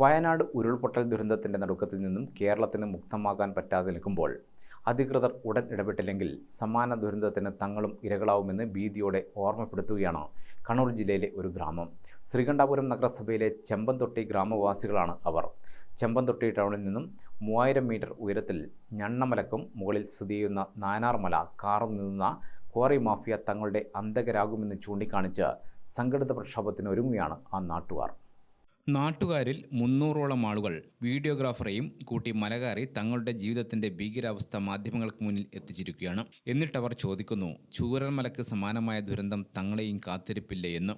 വയനാട് ഉരുൾപൊട്ടൽ ദുരന്തത്തിന്റെ നടുക്കത്തിൽ നിന്നും കേരളത്തിന് മുക്തമാകാൻ പറ്റാതെ നിൽക്കുമ്പോൾ അധികൃതർ ഉടൻ ഇടപെട്ടില്ലെങ്കിൽ സമാന ദുരന്തത്തിന് തങ്ങളും ഇരകളാവുമെന്ന് ഭീതിയോടെ ഓർമ്മപ്പെടുത്തുകയാണ് കണ്ണൂർ ജില്ലയിലെ ഒരു ഗ്രാമം. ശ്രീകണ്ഠാപുരം നഗരസഭയിലെ ചെമ്പന്തൊട്ടി ഗ്രാമവാസികളാണ് അവർ. ചെമ്പന്തൊട്ടി ടൗണിൽ നിന്നും മൂവായിരം മീറ്റർ ഉയരത്തിൽ ഞണ്ണമലക്കും മുകളിൽ സ്ഥിതി ചെയ്യുന്ന നാനാർമല കാറിൽ നിന്ന ക്വാറി മാഫിയ തങ്ങളുടെ അന്തകരാകുമെന്ന് ചൂണ്ടിക്കാണിച്ച് സംഘടിത പ്രക്ഷോഭത്തിന് ഒരുങ്ങുകയാണ് ആ നാട്ടുകാർ. നാട്ടുകാരിൽ മുന്നൂറോളം ആളുകൾ വീഡിയോഗ്രാഫറെയും കൂട്ടി മലകയറി തങ്ങളുടെ ജീവിതത്തിന്റെ ഭീകരാവസ്ഥ മാധ്യമങ്ങൾക്ക് മുന്നിൽ എത്തിച്ചിരിക്കുകയാണ്. എന്നിട്ടവർ ചോദിക്കുന്നു ചൂരൽമലക്ക് സമാനമായ ദുരന്തം തങ്ങളെയും കാത്തിരിപ്പില്ലേ? എന്ന്.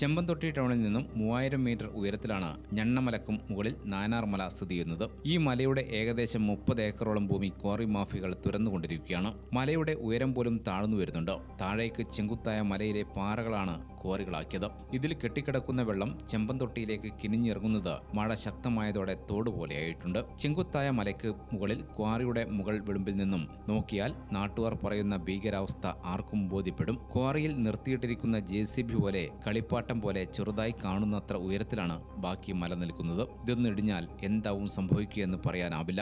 ചെമ്പന്തൊട്ടി ടൗണിൽ നിന്നും മൂവായിരം മീറ്റർ ഉയരത്തിലാണ് ഞണ്ണമലക്കും മുകളിൽ നാനാർമല സ്ഥിതി ചെയ്യുന്നത്. ഈ മലയുടെ ഏകദേശം മുപ്പത് ഏക്കറോളം ഭൂമി ക്വാറി മാഫികൾ തുറന്നുകൊണ്ടിരിക്കുകയാണ് മലയുടെ ഉയരം പോലും താഴ്ന്നു വരുന്നുണ്ട്. താഴേക്ക് ചെങ്കുത്തായ മലയിലെ പാറകളാണ് ക്വാറികളാക്കിയത്. ഇതിൽ കെട്ടിക്കിടക്കുന്ന വെള്ളം ചെമ്പന്തൊട്ടിയിലേക്ക് കിനിഞ്ഞിറങ്ങുന്നത് മഴ ശക്തമായതോടെ തോടുപോലെയായിട്ടുണ്ട്. ചെങ്കുത്തായ മലയ്ക്ക് മുകളിൽ ക്വാറിയുടെ മുകൾ വിളുമ്പിൽ നിന്നും നോക്കിയാൽ നാട്ടുകാർ പറയുന്ന ഭീകരാവസ്ഥ ആർക്കും ബോധ്യപ്പെടും. ക്വാറിയിൽ നിർത്തിയിട്ടിരിക്കുന്ന ജെ പോലെ കളിപ്പാട്ടം പോലെ ചെറുതായി കാണുന്നത്ര ഉയരത്തിലാണ് ബാക്കി മല നിൽക്കുന്നത്. ഇതൊന്നിടിഞ്ഞാൽ എന്താവും സംഭവിക്കുക എന്ന് പറയാനാവില്ല.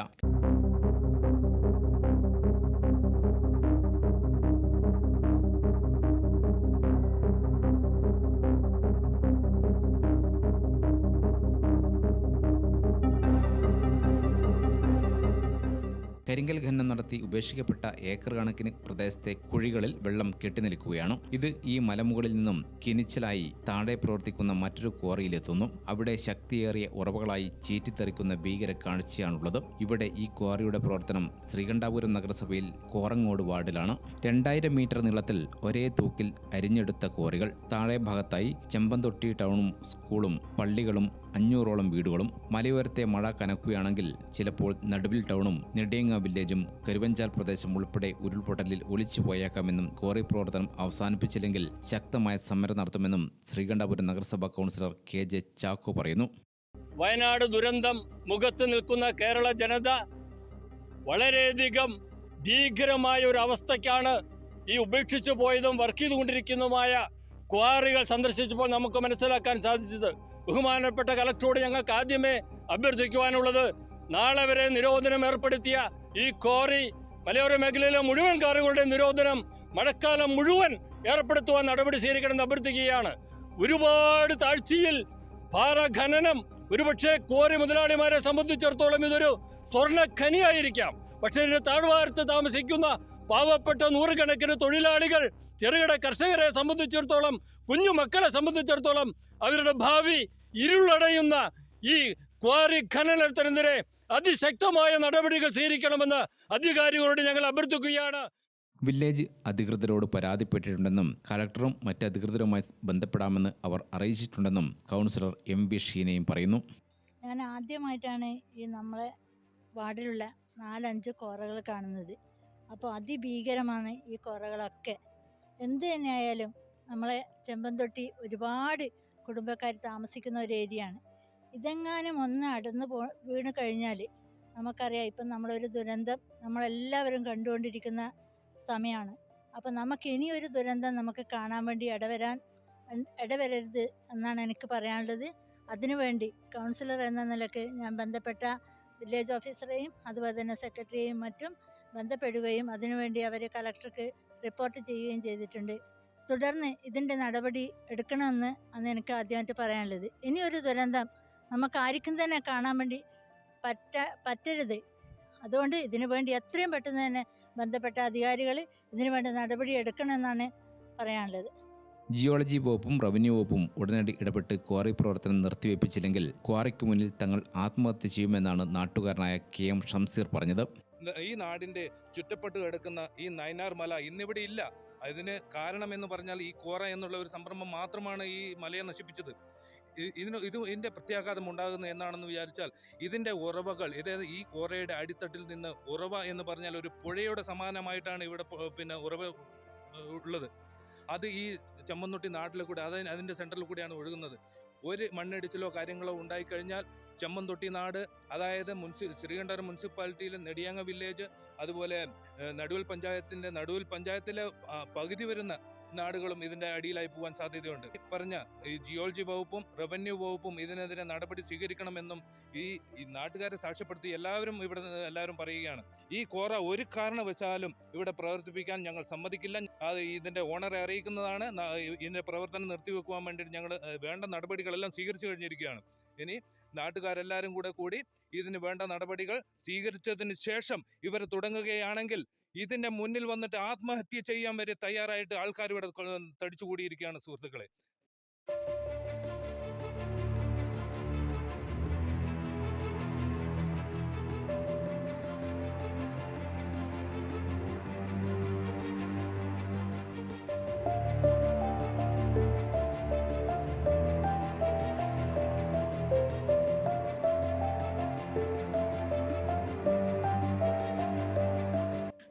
കരിങ്കൽ ഖനനം നടത്തി ഉപേക്ഷിക്കപ്പെട്ട ഏക്കർ കണക്കിന് പ്രദേശത്തെ കുഴികളിൽ വെള്ളം കെട്ടിനിൽക്കുകയാണ്. ഇത് ഈ മലമുകളിൽ നിന്നും കിനിച്ചലായി താഴെ പ്രവർത്തിക്കുന്ന മറ്റൊരു ക്വാറിയിലെത്തുന്നു. അവിടെ ശക്തിയേറിയ ഉറവകളായി ചീറ്റിത്തെറിക്കുന്ന ഭീകര കാഴ്ചയാണുള്ളത്. ഇവിടെ ഈ ക്വാറിയുടെ പ്രവർത്തനം ശ്രീകണ്ഠാപുരം നഗരസഭയിൽ കോറങ്ങോട് വാർഡിലാണ്. രണ്ടായിരം മീറ്റർ നീളത്തിൽ ഒരേ തൂക്കിൽ അരിഞ്ഞെടുത്ത ക്വാറികൾ താഴെ ഭാഗത്തായി ചെമ്പന്തൊട്ടി ടൗണും സ്കൂളും പള്ളികളും അഞ്ഞൂറോളം വീടുകളും മലയോരത്തെ മഴ കനക്കുകയാണെങ്കിൽ ചിലപ്പോൾ നടുവിൽ ടൗണും നെടിയങ്ങ വില്ലേജും കരുവഞ്ചാൽ പ്രദേശം ഉൾപ്പെടെ ഉരുൾപൊട്ടലിൽ ഒലിച്ചു പോയേക്കാമെന്നും ക്വാറി പ്രവർത്തനം അവസാനിപ്പിച്ചില്ലെങ്കിൽ ശക്തമായ സമരം നടത്തുമെന്നും ശ്രീകണ്ഠാപുരം നഗരസഭാ കൗൺസിലർ കെ ജെ ചാക്കോ പറയുന്നു. വയനാട് ദുരന്തം മുഖത്ത് നിൽക്കുന്ന കേരള ജനത വളരെയധികം ഭീകരമായ ഒരു അവസ്ഥയ്ക്കാണ് ഈ ഉപേക്ഷിച്ചു പോയതും വർക്ക് ചെയ്തുകൊണ്ടിരിക്കുന്നതുമായ ക്വാറികൾ സന്ദർശിച്ചപ്പോൾ നമുക്ക് മനസ്സിലാക്കാൻ സാധിച്ചത്. ബഹുമാനപ്പെട്ട കലക്ടറോട് ഞങ്ങൾക്ക് ആദ്യമേ അഭ്യർത്ഥിക്കുവാനുള്ളത് നാളെ വരെ നിരോധനം ഏർപ്പെടുത്തിയ ഈ ക്വാറി മലയോര മേഖലയിലെ മുഴുവൻ കാറുകളുടെ നിരോധനം മഴക്കാലം മുഴുവൻ ഏർപ്പെടുത്തുവാൻ നടപടി സ്വീകരിക്കണമെന്ന് അഭ്യർത്ഥിക്കുകയാണ്. ഒരുപാട് താഴ്ചയിൽ പാറ ഖനനം ഒരുപക്ഷെ ക്വാറി മുതലാളിമാരെ സംബന്ധിച്ചിടത്തോളം ഇതൊരു സ്വർണ ഖനിയായിരിക്കാം പക്ഷെ ഇതിന്റെ താഴ്വാരത്ത് താമസിക്കുന്ന പാവപ്പെട്ട നൂറുകണക്കിന് തൊഴിലാളികൾ ചെറുകിട കർഷകരെ സംബന്ധിച്ചിടത്തോളം കുഞ്ഞു മക്കളെ സംബന്ധിച്ചിടത്തോളം അവരുടെ ഭാവി ഇരുളടയുന്ന ഈ ക്വാറി ഖനനത്തിനെതിരെ അതിശക്തമായ നടപടികൾ സ്വീകരിക്കണമെന്ന് അധികാരികളോട് ഞങ്ങൾ അഭ്യർത്ഥിക്കുകയാണ്. വില്ലേജ് അധികൃതരോട് പരാതിപ്പെട്ടിട്ടുണ്ടെന്നും കലക്ടറും മറ്റ് അധികൃതരുമായി ബന്ധപ്പെടാമെന്ന് അവർ അറിയിച്ചിട്ടുണ്ടെന്നും കൗൺസിലർ എം വി ഷീനയും പറയുന്നു. ഞാൻ ആദ്യമായിട്ടാണ് ഈ നമ്മളെ വാർഡിലുള്ള നാലഞ്ച് കോറകൾ കാണുന്നത്. അപ്പോൾ അതിഭീകരമാണ് ഈ കോറകളൊക്കെ എന്ത് തന്നെയായാലും നമ്മളെ ചെമ്പന്തൊട്ടി ഒരുപാട് കുടുംബക്കാർ താമസിക്കുന്ന ഒരു ഏരിയയാണ് ഇതെങ്ങാനും ഒന്ന് അടന്ന് പോ വീണ് കഴിഞ്ഞാൽ നമുക്കറിയാം ഇപ്പം നമ്മളൊരു ദുരന്തം നമ്മളെല്ലാവരും കണ്ടുകൊണ്ടിരിക്കുന്ന സമയമാണ് അപ്പം നമുക്ക് ഇനിയൊരു ദുരന്തം നമുക്ക് കാണാൻ വേണ്ടി ഇടവരാൻ ഇടവരരുത് എന്നാണ് എനിക്ക് പറയാനുള്ളത്. അതിനുവേണ്ടി കൗൺസിലർ എന്ന നിലയ്ക്ക് ഞാൻ ബന്ധപ്പെട്ട വില്ലേജ് ഓഫീസറെയും അതുപോലെ തന്നെ സെക്രട്ടറിയെയും മറ്റും ബന്ധപ്പെടുകയും അതിനുവേണ്ടി അവർ കളക്ടർക്ക് റിപ്പോർട്ട് ചെയ്യുകയും ചെയ്തിട്ടുണ്ട്. തുടർന്ന് ഇതിന്റെ നടപടി എടുക്കണമെന്ന് അന്ന് എനിക്ക് ആദ്യമായിട്ട് പറയാനുള്ളത്. ഇനി ഒരു ദുരന്തം നമുക്ക് ആർക്കും തന്നെ കാണാൻ വേണ്ടി പറ്റ പറ്റരുത്. അതുകൊണ്ട് ഇതിനു വേണ്ടി എത്രയും പെട്ടെന്ന് തന്നെ ബന്ധപ്പെട്ട അധികാരികൾ ഇതിനു വേണ്ടി നടപടി എടുക്കണമെന്നാണ് പറയാനുള്ളത്. ജിയോളജി വകുപ്പും റവന്യൂ വകുപ്പും ഉടനടി ഇടപെട്ട് ക്വാറി പ്രവർത്തനം നിർത്തിവെപ്പിച്ചില്ലെങ്കിൽ ക്വാറിക്ക് മുന്നിൽ തങ്ങൾ ആത്മഹത്യ ചെയ്യുമെന്നാണ് നാട്ടുകാരനായ കെ എം ഷംസീർ പറഞ്ഞത്. ഈ നാടിന്റെ ചുറ്റപ്പെട്ട് കിടക്കുന്ന ഈ നൈനാർ മല ഇന്നിവിടെ ഇല്ല. അതിന് കാരണം എന്ന് പറഞ്ഞാൽ ഈ കോറ എന്നുള്ള ഒരു സംരംഭം മാത്രമാണ് ഈ മലയെ നശിപ്പിച്ചത്. ഇതിന് ഇത് ഇതിന്റെ പ്രത്യാഘാതം ഉണ്ടാകുന്നത് എന്നാണെന്ന് വിചാരിച്ചാൽ ഇതിന്റെ ഉറവകൾ ഇത് ഈ കോറയുടെ അടിത്തട്ടിൽ നിന്ന് ഉറവ എന്ന് പറഞ്ഞാൽ ഒരു പുഴയുടെ സമാനമായിട്ടാണ് ഇവിടെ പിന്നെ ഉറവ ഉള്ളത്. അത് ഈ ചമ്മന്നൊട്ടി നാട്ടിൽ കൂടെ അത് അതിന്റെ സെന്ററിൽ കൂടെയാണ് ഒഴുകുന്നത്. ഒരു മണ്ണിടിച്ചിലോ കാര്യങ്ങളോ ഉണ്ടായിക്കഴിഞ്ഞാൽ ചെമ്മന്തൊട്ടി നാട് അതായത് മുൻസി ശ്രീകണ്ഠപുരം മുനിസിപ്പാലിറ്റിയിലെ നെടിയാങ്ങ വില്ലേജ് അതുപോലെ നടുവൽ പഞ്ചായത്തിന്റെ നടുവൽ പഞ്ചായത്തിലെ പകുതി വരുന്ന നാടുകളും ഇതിന്റെ അടിയിലായി പോകാൻ സാധ്യതയുണ്ട്. പറഞ്ഞ ഈ ജിയോളജി വകുപ്പും റവന്യൂ വകുപ്പും ഇതിനെതിരെ നടപടി സ്വീകരിക്കണമെന്നും ഈ നാട്ടുകാരെ സാക്ഷ്യപ്പെടുത്തി എല്ലാവരും ഇവിടെ എല്ലാവരും പറയുകയാണ്. ഈ കോറ ഒരു കാരണവശാലും ഇവിടെ പ്രവർത്തിപ്പിക്കാൻ ഞങ്ങൾ സമ്മതിക്കില്ല. അത് ഇതിന്റെ ഓണറെ അറിയിക്കുന്നതാണ്. ഇതിന്റെ പ്രവർത്തനം നിർത്തിവെക്കുവാൻ വേണ്ടിയിട്ട് ഞങ്ങൾ വേണ്ട നടപടികളെല്ലാം സ്വീകരിച്ചു കഴിഞ്ഞിരിക്കുകയാണ്. ഇനി നാട്ടുകാരെല്ലാവരും കൂടെ കൂടി ഇതിന് വേണ്ട നടപടികൾ സ്വീകരിച്ചതിന് ശേഷം ഇവർ തുടങ്ങുകയാണെങ്കിൽ ഇതിന്റെ മുന്നിൽ വന്നിട്ട് ആത്മഹത്യ ചെയ്യാൻ വരെ തയ്യാറായിട്ട് ആൾക്കാർ ഇവിടെ തടിച്ചുകൂടിയിരിക്കുകയാണ് സുഹൃത്തുക്കളെ.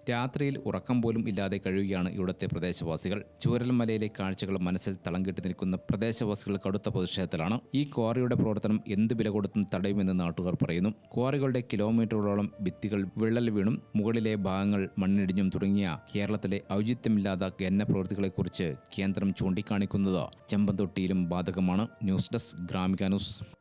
രാത്രിയിൽ ഉറക്കം പോലും ഇല്ലാതെ കഴിയുകയാണ് ഇവിടുത്തെ പ്രദേശവാസികൾ. ചൂരൽമലയിലെ കാഴ്ചകൾ മനസ്സിൽ തളം കെട്ടി നിൽക്കുന്ന പ്രദേശവാസികൾ കടുത്ത പ്രതിഷേധത്തിലാണ് ഈ ക്വാറിയുടെ പ്രവർത്തനം എന്ത് വില കൊടുത്തും തടയുമെന്ന് നാട്ടുകാർ പറയുന്നു. ക്വാറികളുടെ കിലോമീറ്ററുകളോളം ഭിത്തികൾ വിള്ളൽ വീണും മുകളിലെ ഭാഗങ്ങൾ മണ്ണിടിഞ്ഞും തുടങ്ങിയ കേരളത്തിലെ ഔചിത്യമില്ലാത്ത ഖനന പ്രവൃത്തികളെക്കുറിച്ച് കേന്ദ്രം ചൂണ്ടിക്കാണിക്കുന്നത് ചെമ്പന്തൊട്ടിയിലും ബാധകമാണ്. News desk Gramika news.